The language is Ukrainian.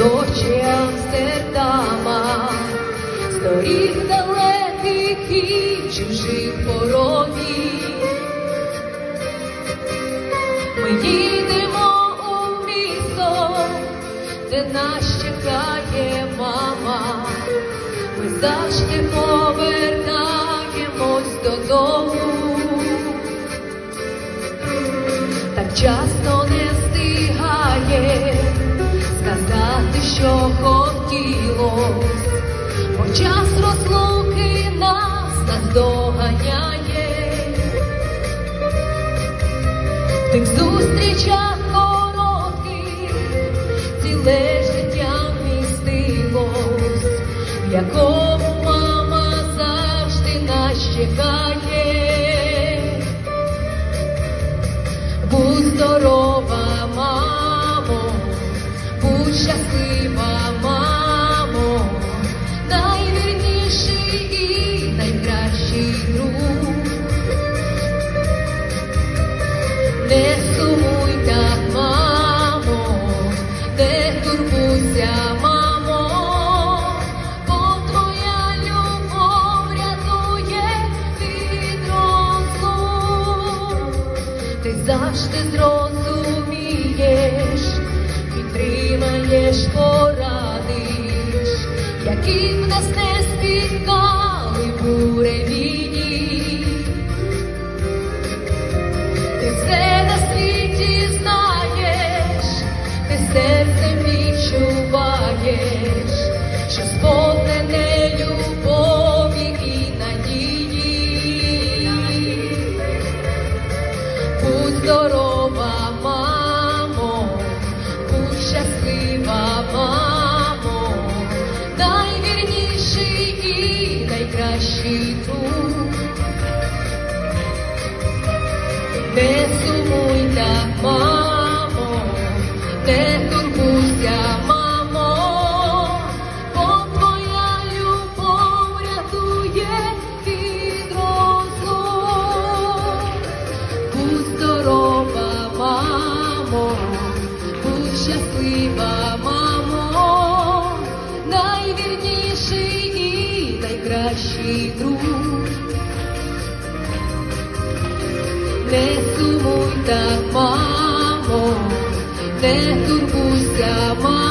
ночі Амстердама, сторін далеких і чужих порогів. Ми їдемо у місто, де нас чекає мама, ми завжди повертаємось додому, так часто не встигає що хотілось, бо час розлуки нас наздоганяє. В тих зустрічах коротких ціле життя містилось, якому мама завжди нас чекає. Будь здорова, мамо, будь завжди зрозумієш, підтримаєш, порадиш, яким нас друг. Не сумуй так, мамо, не турбуйся, мамо, бо твоя любов рятує від розлук. Будь здорова, мамо, будь щаслива, мамо, найвірніший і найкращий друг. Не сумуй так, мамо, не турбуйся, мамо.